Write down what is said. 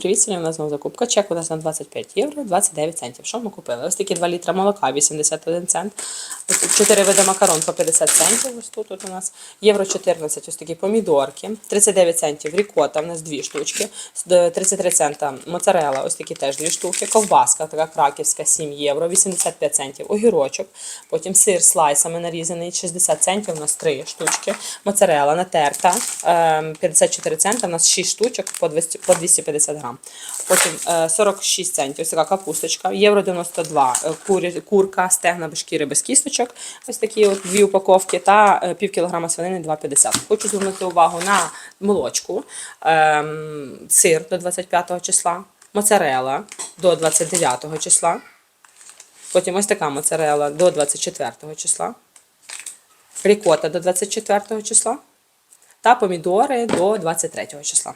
привіт! Сьогодні у нас знову закупка. Чек у нас на 25 євро 29 центів. Що ми купили? Ось такі 2 літра молока 81 цент. Ось 4 види макарон по 50 центів. Ось тут от у нас євро 14, ось такі помідорки. 39 центів рікота, у нас дві штучки. 33 цента моцарела, ось такі теж дві штуки. Ковбаска, така краківська 7 євро, 85 центів. Огірочок. Потім сир слайсами нарізаний, 60 центів, у нас 3 штучки. Моцарела натерта, ем, 54 цента, у нас 6 штучок по 200 по 250 грам. Потім е, 46 центів, ось така капусточка, євро 92, е, курка, стегна без шкіри без кісточок, ось такі от дві упаковки, та е, пів кілограма свинини 2,50. Хочу звернути увагу на молочку, ем, сир до 25 числа, моцарела до 29 числа, потім ось така моцарела до 24 числа, рікота до 24 числа та помідори до 23 числа.